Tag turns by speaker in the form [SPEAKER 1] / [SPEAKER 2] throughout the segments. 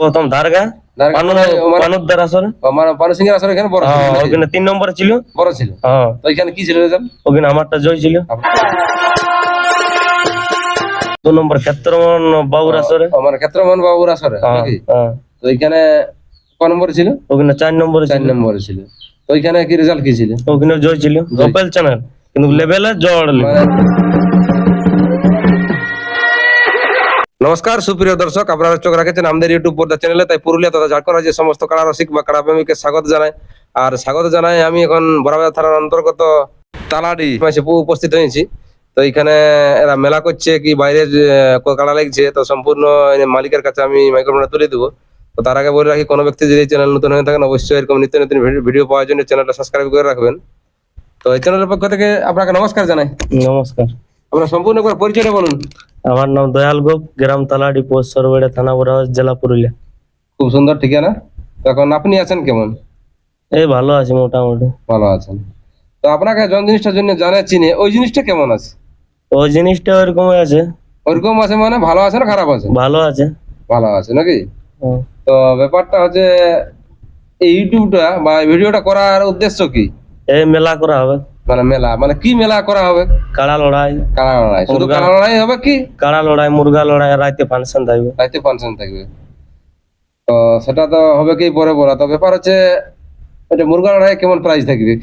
[SPEAKER 1] প্রথম ধারগা
[SPEAKER 2] মানে
[SPEAKER 1] আসরে
[SPEAKER 2] এখানে বড়
[SPEAKER 1] হ্যাঁ, ওখানে তিন নম্বরে ছিল।
[SPEAKER 2] বড় ছিল।
[SPEAKER 1] হ্যাঁ।
[SPEAKER 2] তো এখানে কি ছিল
[SPEAKER 1] ওখানে আমারটা জয় ছিল। দু নম্বর ক্ষেত্রমন বাবুর আসরে।
[SPEAKER 2] আমার ক্ষেত্রমোহন বাবুর আসরে
[SPEAKER 1] হ্যাঁ,
[SPEAKER 2] নাকি। তো এখানে ক নম্বরে ছিল?
[SPEAKER 1] ওখানে চার নম্বরে
[SPEAKER 2] চার নম্বরে ছিল। তো ওইখানে কি রেজাল্ট কি ছিল?
[SPEAKER 1] ওখানে জয় ছিল। গোপাল চ্যানেল। কিন্তু লেভেলে জড়
[SPEAKER 2] নমস্কার সুপ্রিয় দর্শক আপনারা চোখ রাখেছেন আমাদের ইউটিউব পর্দা চ্যানেলে তাই পুরুলিয়া তথা ঝাড়খণ্ড রাজ্যের সমস্ত কাড়া রসিক বা কাড়া প্রেমীকে স্বাগত জানাই। আর স্বাগত জানাই আমি এখন বড়াবাজার থানার অন্তর্গত তালাডি উপস্থিত হয়েছি। তো এখানে এরা মেলা করছে কি বাইরের আহ, কাড়া লাগছে তো সম্পূর্ণ মালিকের কাছে আমি মাইক্রোফোনটা তুলে দেবো। তো তার আগে বলে রাখি কোনো ব্যক্তি যদি এই চ্যানেল নতুন হয়ে থাকেন অবশ্যই এরকম নিত্য নতুন ভিডিও- ভিডিও পাওয়ার জন্য চ্যানেলটা সাবস্ক্রাইব করে রাখবেন। তো এই চ্যানেলের পক্ষ থেকে আপনাকে নমস্কার জানাই।
[SPEAKER 1] নমস্কার।
[SPEAKER 2] আপনার সম্পূর্ণ করে পরিচয়টা বলুন।
[SPEAKER 1] আমার নাম দয়াল গোপ গ্রাম তালাডি পোস্ট সরবেড়ে থানা বড়াবাজ জেলা পুরুলিয়া।
[SPEAKER 2] খুব সুন্দর ঠিকানা? এখন আপনি আছেন কেমন?
[SPEAKER 1] এই ভালো আছে মোটামুটি।
[SPEAKER 2] ভালো আছেন। তো আপনাকে জন জিনিসটার জন্য জানা চিনে ওই জিনিসটা কেমন আছে?
[SPEAKER 1] ওই জিনিসটা ওইরকমই আছে।
[SPEAKER 2] ওরকম আছে মানে ভালো আছে না খারাপ আছে?
[SPEAKER 1] ভালো আছে।
[SPEAKER 2] ভালো আছে নাকি। তো ব্যাপারটা হচ্ছে এই ইউটিউবটা বা ভিডিওটা করার উদ্দেশ্য কি?
[SPEAKER 1] এই মেলা করা হবে।
[SPEAKER 2] মানে মেলা মানে কি মেলা করা হবে?
[SPEAKER 1] কাড়া লড়াই।
[SPEAKER 2] কাড়া লড়াই। শুধু কাড়া লড়াই হবে কি?
[SPEAKER 1] কাড়া লড়াই মুরগা লড়াই রাইতে ফাংশন থাকবে।
[SPEAKER 2] রাইতে ফাংশন থাকবে। তো সেটা তো হবে কি পরে বলা তো ব্যাপার হচ্ছে এটা মুরগা লড়াই কেমন প্রাইস থাকবে?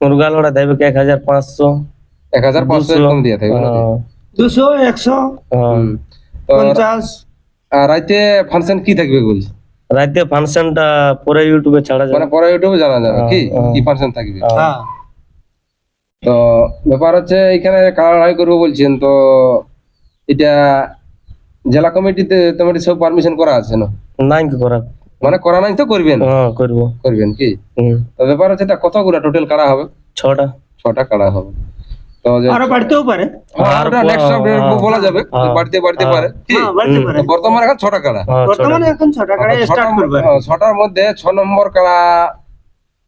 [SPEAKER 1] মুরগা লড়াই থাকবে এক হাজার পাঁচশো?
[SPEAKER 2] এক হাজার পাঁচশো এরকম দিয়ে থাকবে
[SPEAKER 1] হ্যাঁ,
[SPEAKER 3] দুশো একশো।
[SPEAKER 1] হ্যাঁ।
[SPEAKER 3] পঞ্চাশ।
[SPEAKER 2] আর রাইতে ফাংশন কি থাকবে বলছি
[SPEAKER 1] রাইতে ফাংশনটা পরে ইউটিউবে ছাড়া যাবে।
[SPEAKER 2] মানে পরে ইউটিউবে জানা যাবে কি?
[SPEAKER 1] হ্যাঁ,
[SPEAKER 2] কি ফাংশন থাকবে?
[SPEAKER 1] হ্যাঁ।
[SPEAKER 2] তো ব্যাপার হচ্ছে এখানে কারা লড়াই করব বলছেন তো এটা জেলা কমিটিতে তোমার সব পারমিশন করা আছে না?
[SPEAKER 1] নাই কি করা।
[SPEAKER 2] মানে করা নাই তো করবেন?
[SPEAKER 1] হ্যাঁ করব।
[SPEAKER 2] করবেন কি? তো ব্যাপার হচ্ছে এটা কতগুলা টোটাল কাড়া হবে?
[SPEAKER 1] ছটা।
[SPEAKER 2] ছটা কাড়া হবে? তো
[SPEAKER 3] আরও বাড়তেও পারে।
[SPEAKER 2] হ্যাঁ,
[SPEAKER 1] আর
[SPEAKER 2] বলা যাবে।
[SPEAKER 1] হ্যাঁ,
[SPEAKER 2] বাড়তে বাড়তে। পারে। কি?
[SPEAKER 3] হ্যাঁ বাড়তে পারে।
[SPEAKER 2] তো বর্তমানে এখন ছটা কাড়া
[SPEAKER 3] বর্তমানে এখন স্টার্ট করবে।
[SPEAKER 2] ছটার মধ্যে ছ নম্বর কাড়া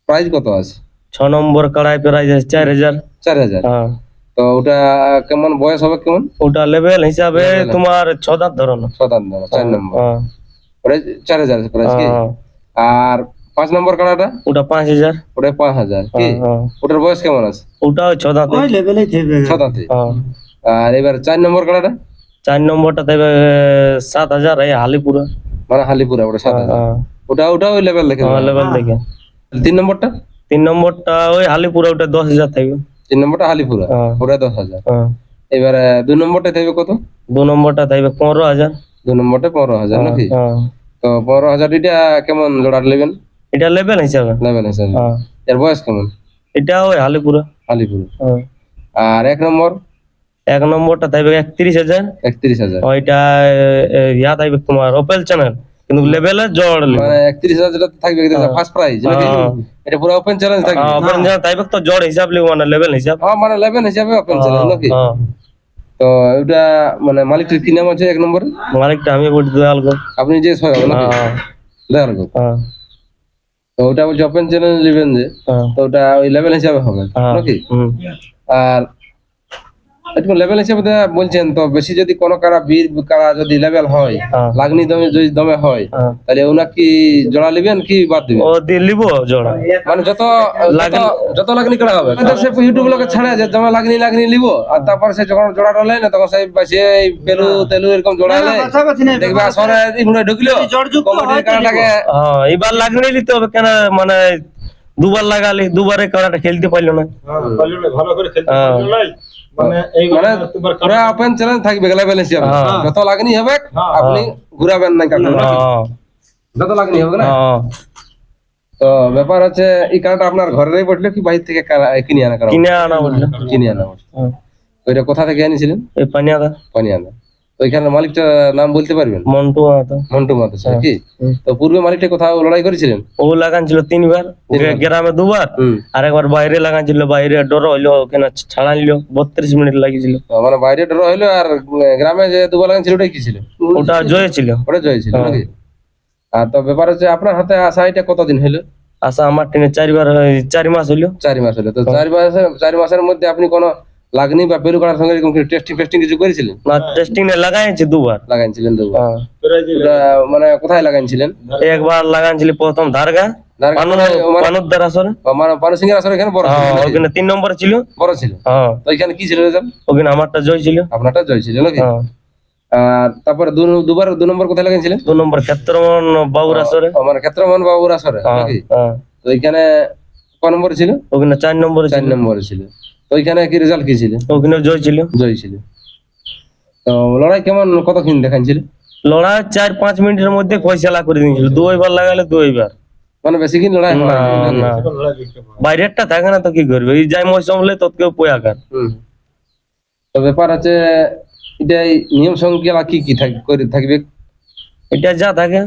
[SPEAKER 2] প্রাইস কত আছে?
[SPEAKER 1] ছ নম্বর কড়াই প্রাইস আছে চার হাজার।
[SPEAKER 2] চার হাজার।
[SPEAKER 1] হ্যাঁ।
[SPEAKER 2] তো ওটা কেমন বয়স হবে কেমন?
[SPEAKER 1] ওটা লেভেল হিসাবে তোমার ছ দাঁত ধরো
[SPEAKER 2] শতাংশ চার নম্বর।
[SPEAKER 1] হ্যাঁ।
[SPEAKER 2] ওটা চার হাজার প্রাইস কি
[SPEAKER 1] হ্যাঁ,
[SPEAKER 2] আর পাঁচ নম্বর কাড়াটা?
[SPEAKER 1] ওটা পাঁচ হাজার।
[SPEAKER 2] ওটা পাঁচ হাজার কি?
[SPEAKER 1] হ্যাঁ, হ্যাঁ।
[SPEAKER 2] ওটার বয়স কেমন আছে?
[SPEAKER 1] ওটা ওই ছ দাঁতে।
[SPEAKER 3] ওই লেভেলেই থাকবে
[SPEAKER 2] শতাংশে
[SPEAKER 1] হ্যাঁ।
[SPEAKER 2] আর এবার চার নম্বর কাড়াটা?
[SPEAKER 1] চার নম্বরটা দেবে সাত হাজার এই হালিপুরা।
[SPEAKER 2] মানে হালিপুরা ওটা সাত হাজার।
[SPEAKER 1] হ্যাঁ।
[SPEAKER 2] ওটা ওটা ওই লেভেল দেখে
[SPEAKER 1] হ্যাঁ, লেভেল থেকে
[SPEAKER 2] তিন নম্বরটা?
[SPEAKER 1] তিন নম্বরটা ওই হালিপুরা ওটা দশ হাজার থাকবে।
[SPEAKER 2] তিন নম্বরটা হালিপুরা?
[SPEAKER 1] হ্যাঁ।
[SPEAKER 2] ওটা দশ হাজার?
[SPEAKER 1] হ্যাঁ।
[SPEAKER 2] এবারে দুই নম্বরটা থাকবে কত?
[SPEAKER 1] দু নম্বরটা থাকবে পনেরো হাজার।
[SPEAKER 2] দুই নম্বরটা পনেরো হাজার নাকি?
[SPEAKER 1] হ্যাঁ।
[SPEAKER 2] তো পনেরো হাজার এটা কেমন জোড়ার নেবেন?
[SPEAKER 1] এটা লেভেল হিসাবে।
[SPEAKER 2] লেভেল হিসাবে।
[SPEAKER 1] হ্যাঁ।
[SPEAKER 2] এর বয়স কেমন?
[SPEAKER 1] এটা ওই হালিপুরা।
[SPEAKER 2] হালিপুরা।
[SPEAKER 1] হ্যাঁ।
[SPEAKER 2] আর এক নম্বর?
[SPEAKER 1] এক নম্বরটা থাকবে একত্রিশ হাজার।
[SPEAKER 2] একত্রিশ হাজার।
[SPEAKER 1] ওইটা ইয়া থাকবে তোমার ওপেল চ্যানেল কিন্তু লেভেলে জড়
[SPEAKER 2] মানে যেটা থাকবে ফার্স্ট প্রাইজ
[SPEAKER 1] হ্যাঁ।
[SPEAKER 2] এটা পুরো ওপেন চ্যালেঞ্জ থাকবে?
[SPEAKER 1] ওপেন চ্যানেল থাকবে তো জড় হিসাব লিখব মানে লেভেল হিসাব।
[SPEAKER 2] হ্যাঁ মানে লেভেল হিসাবে ওপেন চ্যালেঞ্জ নাকি?
[SPEAKER 1] হ্যাঁ।
[SPEAKER 2] তো এটা মানে মালিকটির কি নাম আছে এক নম্বরে?
[SPEAKER 1] মালিকটা আমি বলছি দয়াল গো
[SPEAKER 2] আপনি যে হবে নাকি?
[SPEAKER 1] হ্যাঁ
[SPEAKER 2] দেওয়ার গো।
[SPEAKER 1] হ্যাঁ।
[SPEAKER 2] তো ওটা বলছে ওপেন চ্যালেঞ্জ নেবেন যে
[SPEAKER 1] হ্যাঁ।
[SPEAKER 2] তো ওটা ওই লেভেল হিসাবে হবে
[SPEAKER 1] হ্যাঁ
[SPEAKER 2] নাকি?
[SPEAKER 1] হুম।
[SPEAKER 2] আর একটু লেভেল হিসাবে বলছেন তো বেশি যদি কোনো কারা বীর কারা যদি লেভেল হয়
[SPEAKER 1] হ্যাঁ।
[SPEAKER 2] লাগনি দমে যদি দমে হয়
[SPEAKER 1] হ্যাঁ।
[SPEAKER 2] তাহলে ওনা কি জোড়া নেবেন কি বাদ দিবেন?
[SPEAKER 1] ও দিয়ে লিব জোড়া।
[SPEAKER 2] মানে যত যত- যত লাগনি করা হবে। সে ইউটিউব লোকে ছাড়ে যে জমা লাগনি লাগনি লিব আর তারপর সে যখন জোড়া ডলে না তখন সেই সে পেলু তেলু এরকম জোড়া এলে দেখবে আসরে ইগুলো ঢুকলো
[SPEAKER 3] হয়
[SPEAKER 1] হ্যাঁ এবার লাগলে নিতে হবে কেন মানে দুবার লাগালি দুবারে কারাটা খেলতে পারল না।
[SPEAKER 4] ভালো করে খেলতে
[SPEAKER 1] হ্যাঁ।
[SPEAKER 4] পারল নাই। মানে এই
[SPEAKER 2] মানে পুরো ওপেন চ্যালেঞ্জ থাকবে গেলে হিসাবে
[SPEAKER 1] হ্যাঁ।
[SPEAKER 2] যত লাগনি হবে
[SPEAKER 4] হ্যাঁ।
[SPEAKER 2] আপনি ঘুরাবেন না কাকা
[SPEAKER 1] হ্যাঁ।
[SPEAKER 2] যত লাগনি হবে না? তো ব্যাপার হচ্ছে এই কারাটা আপনার ঘরেরই পড়ল কি বাইরে থেকে কিনে আনা কারা
[SPEAKER 1] কিনে আনা বলল।
[SPEAKER 2] কিনে আনা বলল। কোথা থেকে আনিছিলেন?
[SPEAKER 1] পানিয়াদা।
[SPEAKER 2] পানিয়াদা। ওইখানে মালিকটা নাম বলতে পারবেন?
[SPEAKER 1] মন্টু আতা
[SPEAKER 2] মন্টু মাতো স্যার কি? তো পূর্বে মালিকটা কোথাও লড়াই করেছিলেন?
[SPEAKER 1] ও লাগান ছিল তিনবার। গ্রামে দুবার আর একবার বাইরে লাগান ছিল বাইরে ডর হইল ওখানে ছাড়াইলো বত্রিশ মিনিট লাগিয়েছিল।
[SPEAKER 2] মানে বাইরে ডর হইল আর গ্রামে যে দুবার লাগান ছিল ওটাই কি ছিল?
[SPEAKER 1] ওটা জয় ছিল।
[SPEAKER 2] ওটা জয় ছিল
[SPEAKER 1] হ্যাঁ।
[SPEAKER 2] আর তো ব্যাপার হচ্ছে আপনার হাতে আসা এটা কতদিন হলো
[SPEAKER 1] আশা আমার ট্রেনে চারবার হয়- চারি মাস হইল।
[SPEAKER 2] চারি মাস হলো তো চারি মাসের চারি মাসের মধ্যে আপনি কোনো লাগনি বা পেরু কাটার সঙ্গে এরকম টেস্টিং ফেস্টিং কিছু করেছিলেন?
[SPEAKER 1] না টেস্টিং এ লাগাইছি দুবার।
[SPEAKER 2] লাগাইছিলেন তো
[SPEAKER 1] হ্যাঁ।
[SPEAKER 2] মানে কোথায় লাগাইছিলেন?
[SPEAKER 1] একবার লাগাইছিলি প্রথম ধারগা
[SPEAKER 2] মানে- মানে-
[SPEAKER 1] পানুদ্দার আসরে।
[SPEAKER 2] মানে পানু সিংহের আসলে এখানে বড় ছিল
[SPEAKER 1] হ্যাঁ ওখানে তিন নম্বর ছিল।
[SPEAKER 2] বড় ছিল।
[SPEAKER 1] হ্যাঁ।
[SPEAKER 2] তো এখানে কি ছিল
[SPEAKER 1] ওখানে আমারটা জয় ছিল।
[SPEAKER 2] আপনারটা জয় ছিল নাকি? আর তারপরে দু- দুবার দু নম্বর কোথায় লাগাইছিলেন?
[SPEAKER 1] দু নম্বর ক্ষেত্রমন বাবুর আসরে।
[SPEAKER 2] ও, মানে ক্ষেত্রমোহন বাবুর আসরে নাকি? তো এখানে ক নম্বর ছিল?
[SPEAKER 1] ওখানে চার নম্বরে
[SPEAKER 2] চার
[SPEAKER 1] ছিল।
[SPEAKER 2] নম্বরে ছিল। তো ওইখানে কি রেজাল্ট কি ছিল?
[SPEAKER 1] ওখানে জয় ছিল।
[SPEAKER 2] জয় ছিল। তো লড়াই কেমন কতক্ষণ দেখাচ্ছিল
[SPEAKER 1] লড়াই চার পাঁচ মিনিটের মধ্যে ফয়সালা করে দিয়েছিল। দুইবার লাগালে দুইবার
[SPEAKER 2] মানে বেশি কিন লড়াই
[SPEAKER 1] না। বাইরেরটা থাকে না তো কি করবে? এই যাই মৌসুম হলে তৎকেও পোয়াকার
[SPEAKER 2] হুম। তো ব্যাপার আছে এটাই নিয়ম সংখ্যা কি কি থাক- করে থাকবে?
[SPEAKER 1] এটা যা থাকে।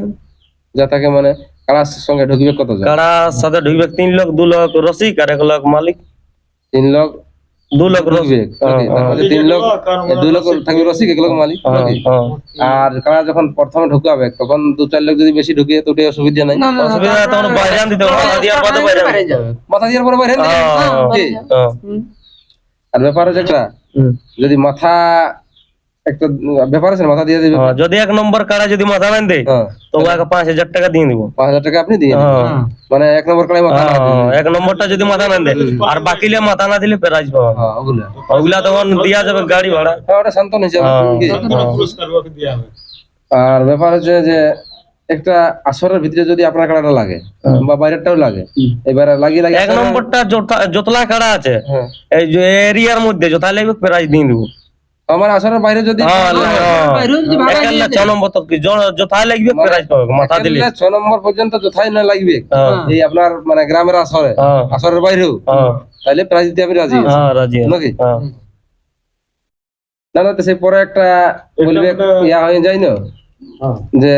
[SPEAKER 2] যা থাকে মানে কারার সঙ্গে ঢুকবে কত
[SPEAKER 1] কাড়ার সাথে ঢুকবে? তিন লোক দু লোক রসিক আর এক লোক মালিক।
[SPEAKER 2] তিন লোক।
[SPEAKER 1] দু রসিক
[SPEAKER 2] নাকি? তিন এ, দুই লোক থাকবে রসিক এক লোক মালিক
[SPEAKER 1] হ্যাঁ? হ্যাঁ।
[SPEAKER 2] আর কারা যখন প্রথমে ঢুকাবে তখন দু চার লোক যদি বেশি ঢুকিয়ে তো অসুবিধা নাই
[SPEAKER 1] অসুবিধা তখন বাইরে দিতে মাথা
[SPEAKER 2] দিয়ে পরে
[SPEAKER 1] হ্যাঁ? হ্যাঁ।
[SPEAKER 2] আর ব্যাপার হচ্ছে একটা যদি মাথা একটা ব্যাপার আছে মাথা দিয়ে দিবে
[SPEAKER 1] হ্যাঁ, যদি এক নম্বর কাড়া যদি মাথা না দেয় তো ওকে পাঁচ হাজার টাকা দিয়ে দিব।
[SPEAKER 2] পাঁচ হাজার টাকা আপনি দিয়ে
[SPEAKER 1] হ্যাঁ।
[SPEAKER 2] মানে এক নম্বর।
[SPEAKER 1] হ্যাঁ, এক নম্বরটা যদি মাথা না দেয় আর বাকিলে মাথা না দিলে প্রাইজ পাওয়া
[SPEAKER 2] হ্যাঁ ওগুলা।
[SPEAKER 1] তখন দিয়া যাবে গাড়ি ভাড়া।
[SPEAKER 2] হ্যাঁ, ওটা শান্তন হিসাবে আর ব্যাপার হচ্ছে যে একটা আসরের ভিতরে যদি আপনার কাড়াটা লাগে বা বাইরেরটাও লাগে এবারে লাগিয়ে লাগিয়ে
[SPEAKER 1] এক নম্বরটা যতলা কাড়া আছে। এই যে এরিয়ার মধ্যে যথা লাগবে প্রাইজ দিয়ে দেবো।
[SPEAKER 2] আমার আসরের বাইরে যদি
[SPEAKER 1] হ্যাঁ, ছ নম্বর তক য- লাগবে প্রাইজ পাবে মাথা দিলে।
[SPEAKER 2] ছ নম্বর পর্যন্ত যথাই না লাগবে।
[SPEAKER 1] হ্যাঁ।
[SPEAKER 2] এই আপনার মানে গ্রামের আসরে
[SPEAKER 1] হ্যাঁ।
[SPEAKER 2] আসরের বাইরেও।
[SPEAKER 1] হ্যাঁ।
[SPEAKER 2] তাহলে প্রাইজ দিতে আমি রাজি
[SPEAKER 1] হ্যাঁ রাজি
[SPEAKER 2] নাকি?
[SPEAKER 1] হ্যাঁ।
[SPEAKER 2] না না তো সেই পরে একটা বলবে ইয়া হয়ে যায় না?
[SPEAKER 4] হ্যাঁ।
[SPEAKER 2] যে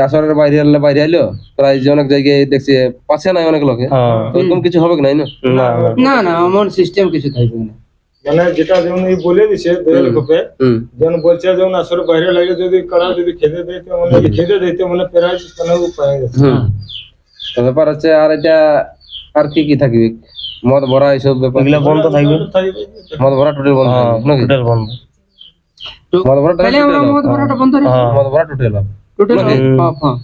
[SPEAKER 2] আসরের বাইরে হলে বাইরে আইলো প্রাইজ অনেক জায়গায় দেখছি পাশে নাই অনেক লোকে।
[SPEAKER 1] হ্যাঁ।
[SPEAKER 2] তো এরকম কিছু হবে কি নাই না?
[SPEAKER 1] না না।
[SPEAKER 3] না না এমন সিস্টেম কিছু থাকবে না।
[SPEAKER 4] মানে যেটা যেমন এই বলে দিছে দোয়েল যেমন বলছে যেমন আসলে বাইরে লাগে যদি কাড়া যদি খেতে দিতে মানে খেতে দিতে মানে কেন
[SPEAKER 2] তো ব্যাপার হচ্ছে আর এটা আর কি কি থাকবে? মদ ভরা এইসব ব্যাপার?
[SPEAKER 1] বন্ধ থাকবে।
[SPEAKER 2] মদ ভরা টোটাল বন্ধ
[SPEAKER 1] হ্যাঁ
[SPEAKER 2] নাকি?
[SPEAKER 1] হোটেল বন্ধ।
[SPEAKER 2] মদ ভরা
[SPEAKER 3] তাহলে আমরা মদ ভরাটা বন্ধ রাখি
[SPEAKER 1] হ্যাঁ।
[SPEAKER 2] মদ ভরা টোটাল
[SPEAKER 3] টোটাল? হ্যাঁ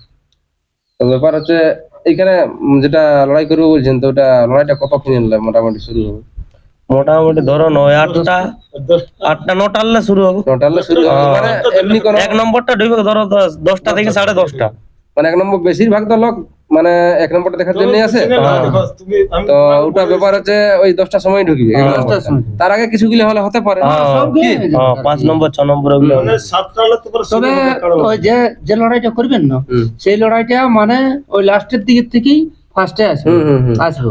[SPEAKER 2] তো ব্যাপার হচ্ছে এইখানে উম যেটা লড়াই করব বলছেন তো ওটা লড়াইটা কত কিনে মোটামুটি শুরু হবে?
[SPEAKER 1] মোটামুটি ধরো নয় আটটা আটটা নটা হলে শুরু হবে।
[SPEAKER 2] টোটাল শুরু হবে। মানে এমনি কোনো
[SPEAKER 1] এক নম্বরটা ঢুকবে ধরো দশটা থেকে সাড়ে দশটা।
[SPEAKER 2] মানে এক নম্বর বেশিরভাগ তো লোক মানে এক নম্বরটা দেখার জন্য
[SPEAKER 4] তুমি আমি
[SPEAKER 2] তো ওটা ব্যাপার হচ্ছে ওই দশটার সময় ঢুকবে। এক
[SPEAKER 1] হ্যাঁ।
[SPEAKER 2] তার আগে কিছু গিলে হলে হতে পারে।
[SPEAKER 1] হ্যাঁ হ্যাঁ, পাঁচ নম্বর ছ নম্বর
[SPEAKER 3] তবে ওই যে যে লড়াইটা করবেন না সেই লড়াইটা মানে ওই লাস্টের দিকের থেকেই ফার্স্টে আসবে। আসব।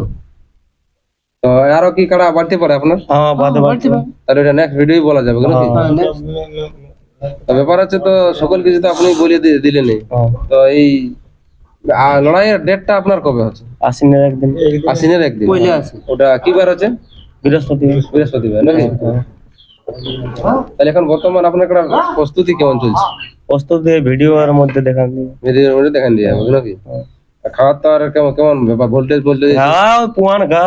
[SPEAKER 2] তো আরও কি কাড়া বাড়তে পারে আপনার?
[SPEAKER 1] হ্যাঁ
[SPEAKER 3] বাড়তে পারে।
[SPEAKER 2] তাহলে এটা নেক্সট ভিডিও বলা যাবে নাকি?
[SPEAKER 1] হ্যাঁ।
[SPEAKER 2] ব্যাপার হচ্ছে তো সকল কিছু তো আপনি বলে দিয়ে দিলেন
[SPEAKER 1] হ্যাঁ,
[SPEAKER 2] তো এই লড়াইয়ের ডেটটা আপনার কবে হচ্ছে?
[SPEAKER 1] আশ্বিনের একদিন।
[SPEAKER 2] আশ্বিনের একদিন। ওটা কি বার হচ্ছে?
[SPEAKER 1] বৃহস্পতি।
[SPEAKER 2] বৃহস্পতিবার নাকি?
[SPEAKER 1] হ্যাঁ।
[SPEAKER 2] তাহলে এখন বর্তমান আপনার একটা প্রস্তুতি কেমন চলছে?
[SPEAKER 1] প্রস্তুতি ভিডিও এর মধ্যে দেখান দিয়ে।
[SPEAKER 2] ভিডিওর মধ্যে দেখান দিয়ে নাকি? তো আর কেমন কেমন ব্যাপার? ভোল্টেজ ভোল্টেজ
[SPEAKER 1] হ্যাঁ পুয়ান খা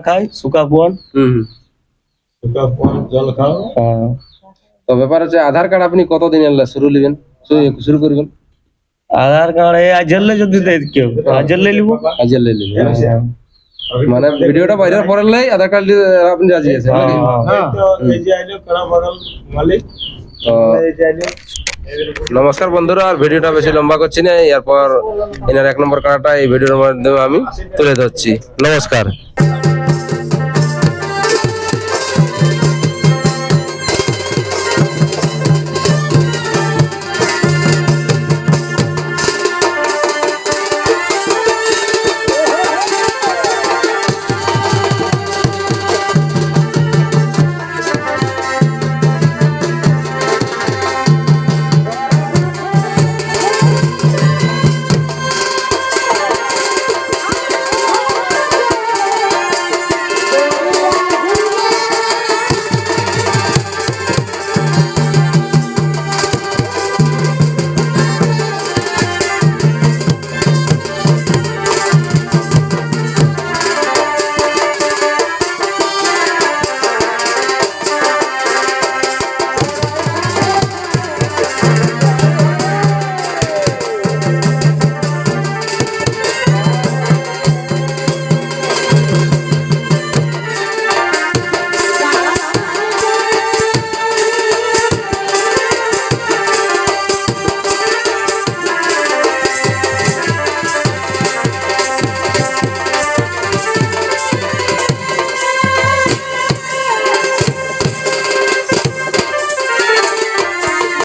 [SPEAKER 1] খাই
[SPEAKER 2] হুম।
[SPEAKER 4] সুকা পান, জল খাও।
[SPEAKER 1] হ্যাঁ।
[SPEAKER 2] তো ব্যাপার হচ্ছে আধার কার্ড আপনি কতদিন এলে শুরু নেবেন শুরু- করবেন?
[SPEAKER 1] আধার কার্ড এই আজলে যদি দেয় কেউ? আজলে লিব?
[SPEAKER 2] আজ এলে
[SPEAKER 1] হ্যাঁ।
[SPEAKER 2] মানে ভিডিওটা বাইরে পরের লাই আধার কার্ড আপনি রাজি আছেন
[SPEAKER 1] হ্যাঁ।
[SPEAKER 4] এই যে আইলো কাড়া বাগাল মালিক।
[SPEAKER 2] নমস্কার বন্ধুরা, আর ভিডিওটা বেশি লম্বা করছি না, এরপর এনার এক নম্বর কাটাটা এই ভিডিওর মাধ্যমে আমি তুলে ধরছি। নমস্কার।